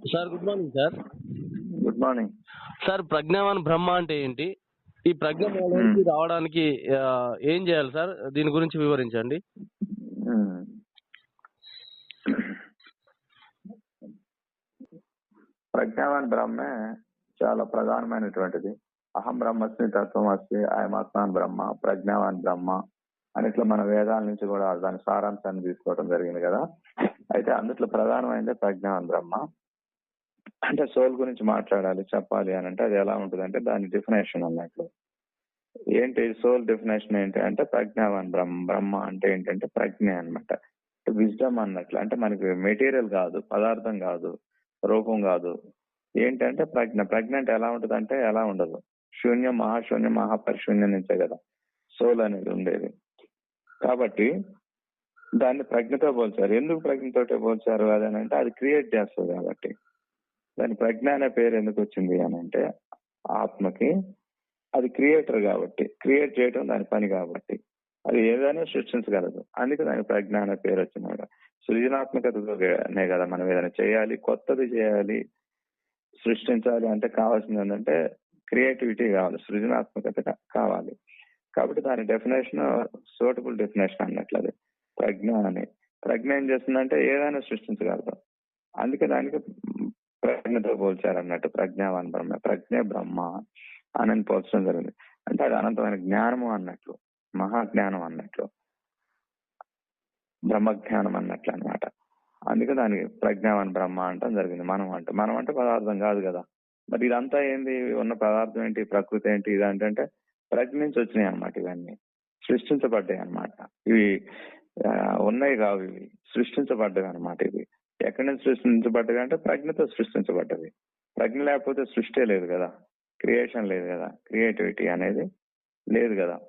Sir good morning sir good morning sir ప్రజ్ఞావాన్ బ్రహ్మ అంటే ఏంటి? ఈ ప్రజ్ఞ మనలోకి రావడానికి ఏం చేయాలి సార్ దీని గురించి వివరించండి. ప్రజ్ఞావాన్ బ్రహ్మే చాలా ప్రధానమైనటువంటిది. అహం బ్రహ్మస్మి తత్వమస్మి ఆయమాత్మాన్ బ్రహ్మ ప్రజ్ఞావాన్ బ్రహ్మ అని ఇట్లా మన వేదాల నుంచి కూడా దాని సారాంశాన్ని తీసుకోవడం జరిగింది కదా. అయితే అందుట్లో ప్రధానమైనది ప్రజ్ఞావాన్ బ్రహ్మ అంటే సోల్ గురించి మాట్లాడాలి చెప్పాలి అని అంటే అది ఎలా ఉంటుంది అంటే దాని డెఫినేషన్ అన్నట్లు. ఏంటి సోల్ డెఫినేషన్ ఏంటి అంటే ప్రజ్ఞావాన్ బ్రహ్మ బ్రహ్మ అంటే ఏంటంటే ప్రజ్ఞ అన్నమాట. విజ్డమ్ అన్నట్లు. అంటే మనకి మెటీరియల్ కాదు పదార్థం కాదు రూపం కాదు. ఏంటంటే ప్రజ్ఞ. ప్రజ్ఞ అంటే ఎలా ఉంటుంది అంటే ఎలా ఉండదు. శూన్యం మహాశూన్యం మహాపరిశూన్యం నుంచే కదా సోల్ అనేది ఉండేది. కాబట్టి దాన్ని ప్రజ్ఞతో పోల్చారు. ఎందుకు ప్రజ్ఞతోటే పోల్చారు అది అంటే అది క్రియేట్ చేస్తుంది కాబట్టి. దాని ప్రజ్ఞ అనే పేరు ఎందుకు వచ్చింది అని అంటే ఆత్మకి. అది క్రియేటర్ కాబట్టి క్రియేట్ చేయడం దాని పని కాబట్టి. అది ఏదైనా సృష్టించగలదు. అందుకే దాని ప్రజ్ఞ అనే పేరు వచ్చింది సృజనాత్మకతతోనే కదా మనం ఏదైనా చేయాలి కొత్తది చేయాలి సృష్టించాలి అంటే కావాల్సింది ఏంటంటే క్రియేటివిటీ కావాలి సృజనాత్మకత కావాలి. కాబట్టి దాని డెఫినేషన్ సూటబుల్ డెఫినేషన్ అన్నట్లు అది. ప్రజ్ఞ అని ప్రజ్ఞ ఏం చేస్తుందంటే ఏదైనా సృష్టించగలదు. అందుకే దానికి ప్రజ్ఞతో పోల్చారు అన్నట్టు ప్రజ్ఞావాన్ బ్రహ్మ ప్రజ్ఞ బ్రహ్మ అని పోల్చడం జరిగింది. అంటే అది అనంతమైన జ్ఞానము అన్నట్లు మహాజ్ఞానం అన్నట్లు బ్రహ్మజ్ఞానం అన్నట్లు అన్నమాట. అందుకే దానికి ప్రజ్ఞావాన్ బ్రహ్మ అంటాం జరిగింది. మనం అంటే. మనం అంటే పదార్థం కాదు కదా. మరి ఇదంతా ఏంది? ఉన్న పదార్థం ఏంటి? ప్రకృతి ఏంటి? ఇది అంటే ప్రజ్ఞ నుంచి వచ్చినాయి అన్నమాట ఇవన్నీ. సృష్టించబడ్డాయి అన్నమాట. ఇవి ఉన్నాయి కావు ఇవి. సృష్టించబడ్డాయి అన్నమాట ఇవి. ఎక్కడి నుంచి సృష్టించబడ్డవి అంటే ప్రజ్ఞతో సృష్టించబడ్డవి ప్రజ్ఞ లేకపోతే సృష్టి లేదు కదా. క్రియేషన్ లేదు కదా. క్రియేటివిటీ అనేది లేదు కదా.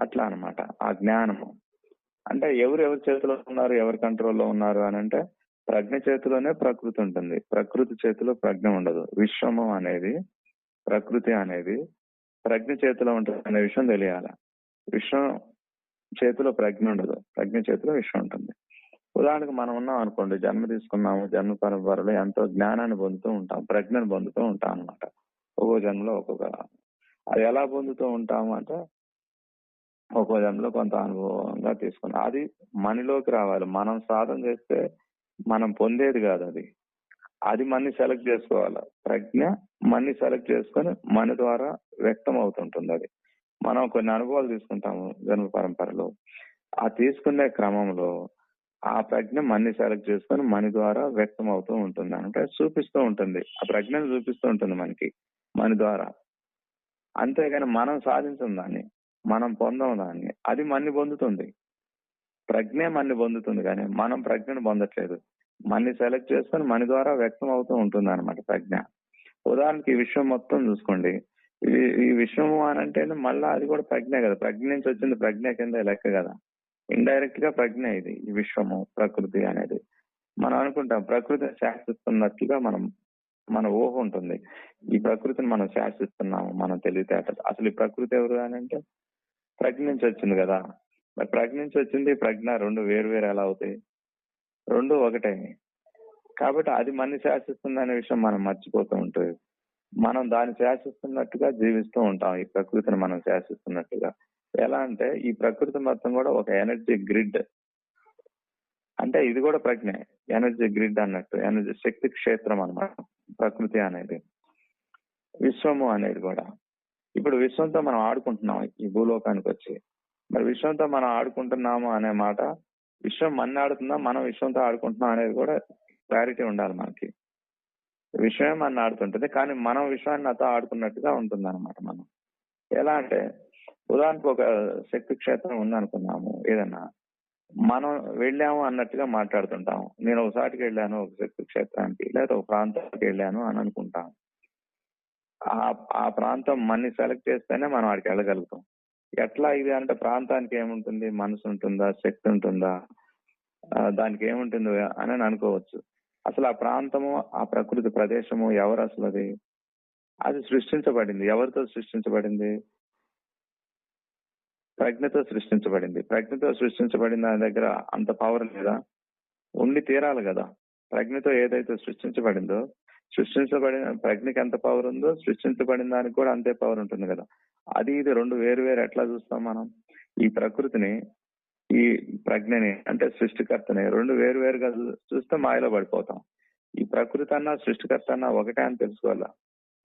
అట్లా అనమాట ఆ జ్ఞానము. అంటే ఎవరు ఎవరి చేతిలో ఉన్నారు ఎవరి కంట్రోల్లో ఉన్నారు అని అంటే ప్రజ్ఞ చేతిలోనే ప్రకృతి ఉంటుంది. ప్రకృతి చేతిలో ప్రజ్ఞ ఉండదు. విశ్వమం అనేది ప్రకృతి అనేది ప్రజ్ఞ చేతిలో ఉంటుంది అనే విషయం తెలియాలి. విశ్వం చేతిలో ప్రజ్ఞ ఉండదు. ప్రజ్ఞ చేతిలో విశ్వం ఉంటుంది. ఉదాహరణకు మనం ఉన్నాం అనుకోండి జన్మ తీసుకున్నాము జన్మ పరంపరలో ఎంతో జ్ఞానాన్ని పొందుతూ ఉంటాం ప్రజ్ఞను పొందుతూ ఉంటాం అనమాట ఒక్కో జన్మలో ఒక్కొక్క అది ఎలా పొందుతూ ఉంటాము అంటే ఒక్కో జన్మలో కొంత అనుభవంగా తీసుకున్నాం. అది మనలోకి రావాలి. మనం సాధన చేస్తే మనం పొందేది కాదు అది. అది మన్ని సెలెక్ట్ చేసుకోవాలి. ప్రజ్ఞ మన్ని సెలెక్ట్ చేసుకొని మన ద్వారా వ్యక్తం అవుతుంటుంది అది. మనం కొన్ని అనుభవాలు తీసుకుంటాము జన్మ పరంపరలో. ఆ తీసుకునే క్రమంలో ఆ ప్రజ్ఞ మన్ని సెలెక్ట్ చేసుకొని మన ద్వారా వ్యక్తం అవుతూ ఉంటుంది. అంటే చూపిస్తూ ఉంటుంది. ఆ ప్రజ్ఞను చూపిస్తూ ఉంటుంది మనకి మన ద్వారా. అంతేగాని మనం సాధించం దాన్ని మనం పొందం దాన్ని అది మన్ని పొందుతుంది. ప్రజ్ఞే మన్ని పొందుతుంది కానీ మనం ప్రజ్ఞను పొందట్లేదు. మన్ని సెలెక్ట్ చేసుకొని మన ద్వారా వ్యక్తం అవుతూ ఉంటుంది అనమాట ప్రజ్ఞ. ఉదాహరణకి ఈ విషయం మొత్తం చూసుకోండి. ఈ ఈ అని అంటే మళ్ళీ అది కూడా ప్రజ్ఞ కదా. ప్రజ్ఞ నుంచి వచ్చింది ప్రజ్ఞ కింద లెక్క కదా. ఇండైరెక్ట్గా ప్రజ్ఞ ఇది ఈ విశ్వము ప్రకృతి అనేది. మనం అనుకుంటాం ప్రకృతిని శాసిస్తున్నట్లుగా మనం మన ఊహ ఉంటుంది. ఈ ప్రకృతిని మనం శాసిస్తున్నాము మనం తెలివితేటలు. అసలు ఈ ప్రకృతి ఎవరు అని అంటే ప్రజ్ఞ నుంచి వచ్చింది కదా. మరి ప్రజ్ఞ నుంచి వచ్చింది ప్రజ్ఞ రెండు వేరు వేరు ఎలా అవుతాయి? రెండు ఒకటే. కాబట్టి అది మన శాసిస్తుంది అనే విషయం మనం మర్చిపోతూ ఉంటుంది మనం దాన్ని శాసిస్తున్నట్టుగా జీవిస్తూ ఉంటాం. ఈ ప్రకృతిని మనం శాసిస్తున్నట్టుగా. ఎలా అంటే ఈ ప్రకృతి మొత్తం కూడా ఒక ఎనర్జీ గ్రిడ్. అంటే ఇది కూడా ప్రజ్ఞ. ఎనర్జీ గ్రిడ్ అన్నట్టు. ఎనర్జీ శక్తి క్షేత్రం అన్నమాట. ప్రకృతి అనేది. విశ్వము అనేది కూడా. ఇప్పుడు విశ్వంతో మనం ఆడుకుంటున్నాం ఈ భూలోకానికి వచ్చి. మరి విశ్వంతో మనం ఆడుకుంటున్నాము అనే మాట విశ్వం మన ఆడుతుందా మనం విశ్వంతో ఆడుకుంటున్నాం అనేది కూడా క్లారిటీ ఉండాలి మనకి. విశ్వమే మన ఆడుతుంటుంది కానీ మనం విశ్వాన్ని నాతో ఆడుకున్నట్టుగా ఉంటుంది అనమాట మనం. ఎలా అంటే ఉదాహరణకు ఒక శక్తి క్షేత్రం ఉందనుకున్నాము ఏదన్నా. మనం వెళ్ళాము అన్నట్టుగా మాట్లాడుతుంటాము. నేను ఒకసారికి వెళ్ళాను ఒక శక్తి క్షేత్రానికి లేదా ఒక ప్రాంతానికి వెళ్ళాను అని అనుకుంటాం ఆ ఆ ప్రాంతం మన్ని సెలెక్ట్ చేస్తేనే మనం ఆడికి వెళ్ళగలుగుతాం. ఎట్లా ఇది అంటే ప్రాంతానికి ఏముంటుంది? మనసు ఉంటుందా? శక్తి ఉంటుందా? దానికి ఏముంటుందో అని అనుకోవచ్చు. అసలు ఆ ప్రాంతము ఆ ప్రకృతి ప్రదేశము ఎవరు అసలు అది అది సృష్టించబడింది. ఎవరితో సృష్టించబడింది? ప్రజ్ఞతో సృష్టించబడింది. ప్రజ్ఞతో సృష్టించబడిన దాని దగ్గర అంత పవర్ లేదా? ఉండి తీరాలి కదా. ప్రజ్ఞతో ఏదైతే సృష్టించబడిందో సృష్టించబడిన ప్రజ్ఞకి ఎంత పవర్ ఉందో సృష్టించబడిన దానికి కూడా అంతే పవర్ ఉంటుంది కదా. అది ఇది రెండు వేరు వేరు ఎట్లా చూస్తాం మనం? ఈ ప్రకృతిని ఈ ప్రజ్ఞని అంటే సృష్టికర్తని రెండు వేరు వేరుగా చూస్తే మాయలో పడిపోతాం. ఈ ప్రకృతి అన్న సృష్టికర్త అన్న ఒకటే అని తెలుసుకోవాలా?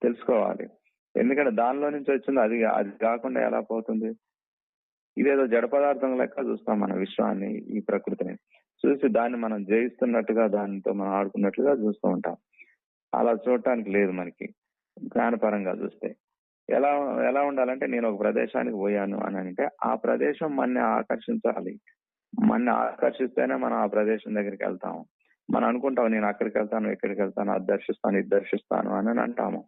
తెలుసుకోవాలి. ఎందుకంటే దానిలో నుంచి వచ్చింది అది అది కాకుండా ఎలా పోతుంది? ఇదేదో జడ పదార్థం లెక్క చూస్తాం మన విశ్వాన్ని ఈ ప్రకృతిని. చూసి దాన్ని మనం జయిస్తున్నట్టుగా దానితో మనం ఆడుకున్నట్లుగా చూస్తూ ఉంటాం. అలా చూడటానికి లేదు మనకి. జ్ఞానపరంగా చూస్తే. ఎలా ఎలా ఉండాలంటే నేను ఒక ప్రదేశానికి పోయాను అని అంటే ఆ ప్రదేశం మన్ని ఆకర్షించాలి. మన్ని ఆకర్షిస్తేనే మనం ఆ ప్రదేశం దగ్గరికి వెళ్తాము. మనం అనుకుంటాం నేను అక్కడికి వెళ్తాను ఇక్కడికి వెళ్తాను అది దర్శిస్తాను ఇది దర్శిస్తాను అని అని అంటాము.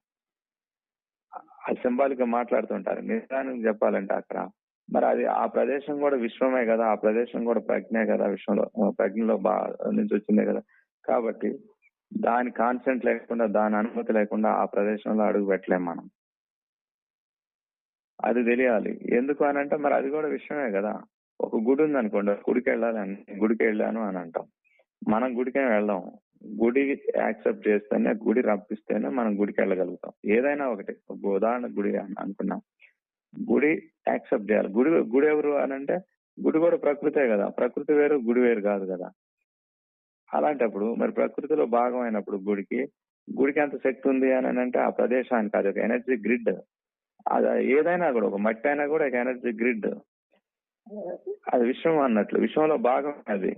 అది సింబాలిక్గా మాట్లాడుతుంటారు. నిజానికి చెప్పాలంటే అక్కడ మరి అది ఆ ప్రదేశం కూడా విశ్వమే కదా ఆ ప్రదేశం కూడా ప్రజ్ఞే కదా విశ్వంలో ప్రజ్ఞలో బా నుంచి వచ్చిందే కదా. కాబట్టి దాని కాన్సెంట్ లేకుండా దాని అనుమతి లేకుండా ఆ ప్రదేశంలో అడుగు పెట్టలేం మనం. అది తెలియాలి. ఎందుకు అని అంటే మరి అది కూడా విషయమే కదా. ఒక గుడి ఉంది అనుకోండి గుడికి వెళ్ళాలి అని గుడికి వెళ్ళాను అని అంటాం. మనం గుడికే వెళ్దాం. గుడి యాక్సెప్ట్ చేస్తేనే గుడి రప్పిస్తేనే మనం గుడికి వెళ్ళగలుగుతాం. ఏదైనా ఒకటి ఒక ఉదాహరణ గుడి అని అనుకున్నాం. గుడి యాక్సెప్ట్ చేయాలి. గుడి గుడి ఎవరు అని అంటే గుడి కూడా ప్రకృతే కదా. ప్రకృతి వేరు గుడి వేరు కాదు కదా. అలాంటప్పుడు మరి ప్రకృతిలో భాగం అయినప్పుడు గుడికి గుడికి ఎంత శక్తి ఉంది అని అంటే ఆ ప్రదేశానికి అది ఒక ఎనర్జీ గ్రిడ్. అది ఏదైనా కూడా ఒక మట్టి అయినా కూడా ఒక ఎనర్జీ గ్రిడ్. అది విశ్వం అన్నట్లు. విశ్వంలో భాగం అది.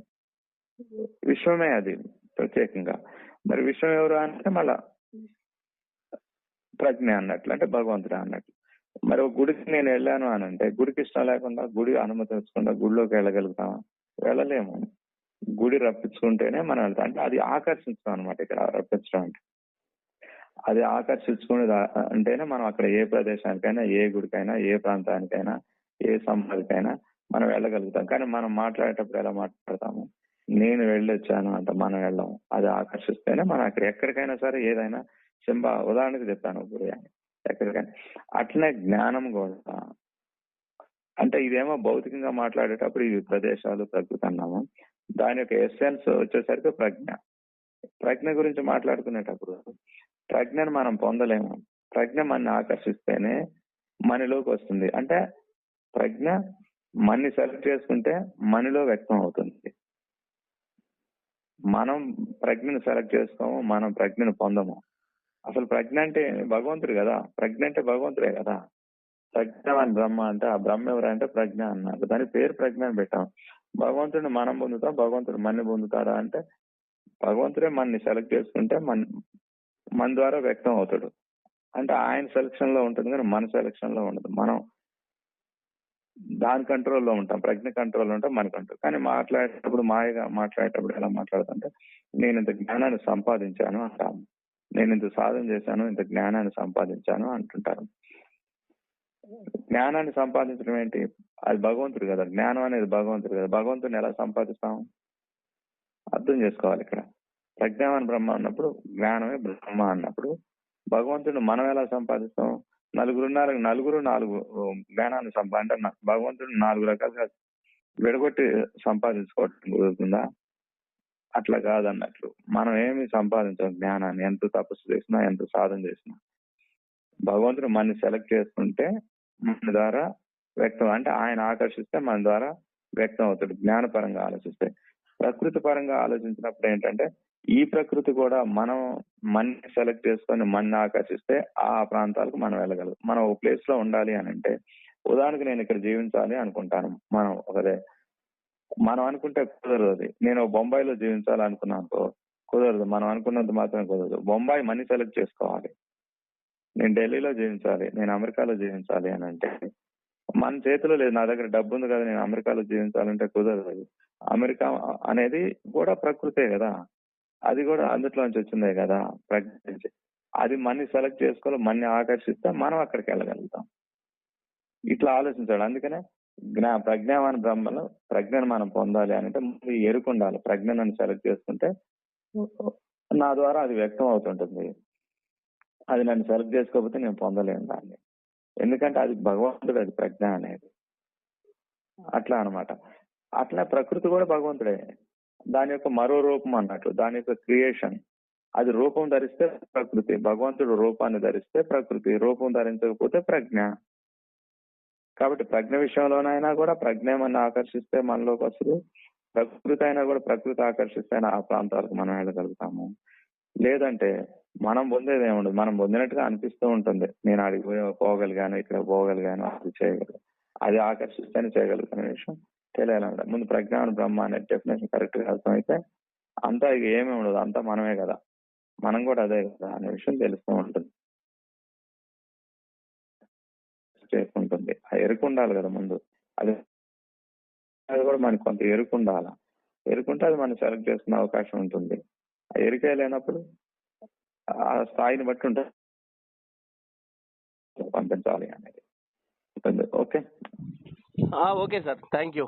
విశ్వమే అది ప్రత్యేకంగా. మరి విశ్వం ఎవరు అంటే మళ్ళా ప్రజ్ఞ అన్నట్లు అంటే భగవంతుడు అన్నట్లు. మరి ఒక గుడికి నేను వెళ్ళాను అని అంటే గుడికి ఇష్టం లేకుండా గుడి అనుమతి ఇచ్చకుండా గుడిలోకి వెళ్ళగలుగుతామా? వెళ్ళలేము. గుడి రప్పించుకుంటేనే మనం వెళ్తాం. అంటే అది ఆకర్షించడం అనమాట ఇక్కడ రప్పించడం అంటే. అది ఆకర్షించుకునే అంటేనే మనం అక్కడ ఏ ప్రదేశానికైనా ఏ గుడికైనా ఏ ప్రాంతానికైనా ఏ సమాధికైనా మనం వెళ్ళగలుగుతాం. కానీ మనం మాట్లాడేటప్పుడు ఎలా మాట్లాడతాము? నేను వెళ్ళొచ్చాను అంట మనం వెళ్ళాము. అది ఆకర్షిస్తేనే మనం అక్కడ ఎక్కడికైనా సరే ఏదైనా సింబా ఉదాహరణకు చెప్పాను గురి అని. ఎక్కడికైనా అట్లనే జ్ఞానం కూడా. అంటే ఇదేమో భౌతికంగా మాట్లాడేటప్పుడు ఇవి ప్రదేశాలు ప్రకృతి అన్నాము. దాని యొక్క ఎస్సెన్స్ వచ్చేసరికి ప్రజ్ఞ. ప్రజ్ఞ గురించి మాట్లాడుకునేటప్పుడు ప్రజ్ఞను మనం పొందలేము. ప్రజ్ఞ మనని ఆకర్షిస్తేనే మనలోకి వస్తుంది. అంటే ప్రజ్ఞ మన్ని సెలెక్ట్ చేసుకుంటే మనలో వ్యక్తం అవుతుంది. మనం ప్రజ్ఞను సెలెక్ట్ చేసుకోము మనం ప్రజ్ఞను పొందము. అసలు ప్రజ్ఞ అంటే భగవంతుడు కదా? ప్రజ్ఞ అంటే భగవంతుడే కదా? ప్రజ్ఞవాన్ బ్రహ్మ అంటే ఆ బ్రహ్మ ఎవరంటే ప్రజ్ఞ అన్నారు. దాని పేరు ప్రజ్ఞ అని పెట్టాం. భగవంతుడిని మనం పొందుతాం భగవంతుడు మన్ని పొందుతాడా అంటే భగవంతుడే మనని సెలెక్ట్ చేసుకుంటే మన మన ద్వారా వ్యక్తం అవుతాడు. అంటే ఆయన సెలక్షన్లో ఉంటుంది కానీ మన సెలక్షన్లో ఉండదు. మనం దాని కంట్రోల్లో ఉంటాం ప్రజ్ఞ కంట్రోల్లో ఉంటాం మన కంట్రోల్ కానీ మాట్లాడేటప్పుడు మాయగా మాట్లాడేటప్పుడు ఎలా మాట్లాడుతుంటే నేను ఇంత జ్ఞానాన్ని సంపాదించాను అంటాము నేను ఇంత సాధన చేశాను ఇంత జ్ఞానాన్ని సంపాదించాను అంటుంటారు. జ్ఞానాన్ని సంపాదించడం ఏంటి? అది భగవంతుడు కదా జ్ఞానం అనేది భగవంతుడు కదా. భగవంతుని ఎలా సంపాదిస్తాం? అర్థం చేసుకోవాలి ఇక్కడ. ప్రజ్ఞానం బ్రహ్మ అన్నప్పుడు జ్ఞానమే బ్రహ్మ అన్నప్పుడు భగవంతుడిని మనం ఎలా సంపాదిస్తాం? నలుగురు నాలుగు నలుగురు నాలుగు జ్ఞానాన్ని సంపాదించ భగవంతుడు నాలుగు రకాలుగా విడగొట్టి సంపాదించుకోవటం కుదురుతుందా? అట్లా కాదన్నట్లు. మనం ఏమి సంపాదించాం జ్ఞానాన్ని. ఎంత తపస్సు చేసినా ఎంత సాధన చేసినా. భగవంతుడు మనని సెలెక్ట్ చేసుకుంటే మన ద్వారా వ్యక్తం అంటే ఆయన ఆకర్షిస్తే మన ద్వారా వ్యక్తం అవుతాడు. జ్ఞానపరంగా ఆలోచిస్తే. ప్రకృతి పరంగా ఆలోచించినప్పుడు ఏంటంటే ఈ ప్రకృతి కూడా మనం మన్ని సెలెక్ట్ చేసుకొని మన్ని ఆకర్షిస్తే ఆ ప్రాంతాలకు మనం వెళ్ళగలం. మనం ఒక ప్లేస్లో ఉండాలి అని అంటే ఉదాహరణకు నేను ఇక్కడ జీవించాలి అనుకుంటాను. మనం ఒకదే మనం అనుకుంటే కుదరదు అది. నేను బొంబాయిలో జీవించాలి అనుకున్నాను కుదరదు. మనం అనుకున్నంత మాత్రం కుదరదు. బొంబాయి మనీ సెలెక్ట్ చేసుకోవాలి. నేను ఢిల్లీలో జీవించాలి. నేను అమెరికాలో జీవించాలి అని అంటే మన చేతిలో లేదు. నా దగ్గర డబ్బు ఉంది కదా నేను అమెరికాలో జీవించాలంటే కుదరదు అమెరికా అనేది కూడా ప్రకృతే కదా. అది కూడా అందులోంచి వచ్చిందే కదా ప్రకృతి. అది మన్ని సెలెక్ట్ చేసుకోవాలి. మన్ని ఆకర్షిస్తే మనం అక్కడికి వెళ్ళగలుగుతాం. ఇట్లా ఆలోచించాడు అందుకనే జ్ఞా ప్రజ్ఞావాన్ బ్రహ్మలో ప్రజ్ఞను మనం పొందాలి అని అంటే ముందు ఎరుకు ఉండాలి ప్రజ్ఞను సెలెక్ట్ చేసుకుంటే నా ద్వారా అది వ్యక్తం అవుతుంటుంది. అది నన్ను సెలెక్ట్ చేసుకోకపోతే నేను పొందలేను దాన్ని. ఎందుకంటే అది భగవంతుడు అది ప్రజ్ఞ అనేది. అట్లా అనమాట అట్లా ప్రకృతి కూడా భగవంతుడే. దాని యొక్క మరో రూపం అన్నట్లు దాని యొక్క క్రియేషన్ అది రూపం ధరిస్తే ప్రకృతి భగవంతుడు రూపాన్ని ధరిస్తే ప్రకృతి రూపం ధరించకపోతే ప్రజ్ఞ. కాబట్టి ప్రజ్ఞ విషయంలోనైనా కూడా ప్రజ్ఞ మన ఆకర్షిస్తే మనలోకి వస్తుంది. ప్రకృతి అయినా కూడా ప్రకృతి ఆకర్షిస్తే ఆ ప్రాంతాలకు మనం వెళ్ళగలుగుతాము. లేదంటే మనం పొందేది ఏముండదు. మనం పొందినట్టుగా అనిపిస్తూ ఉంటుంది. నేను అడిగి పోగలిగాను ఇక్కడ పోగలిగాను అది చేయగలను అది ఆకర్షిస్తేనే చేయగలుగుతున్న విషయం తెలియాలన్నమాట ముందు ప్రజ్ఞాన బ్రహ్మ అనే డెఫినేషన్ కరెక్ట్గా అర్థమైతే అంతా ఇక ఏమి ఉండదు. అంతా మనమే కదా. మనం కూడా అదే కదా అనే విషయం తెలుస్తూ ఉంటుంది. చేసుకుంటుంది ఎరుకు ఉండాలి కదా ముందు. అది అది కూడా మనకి కొంత ఎరుకు ఉండాలి. ఎరుకుంటే అది మనం సెలెక్ట్ చేసుకునే అవకాశం ఉంటుంది. ఆ ఎరుకే లేనప్పుడు ఆ స్థాయిని బట్టి ఉంటుంది పంపించాలి అనేది. Okay? Okay sir. Thank you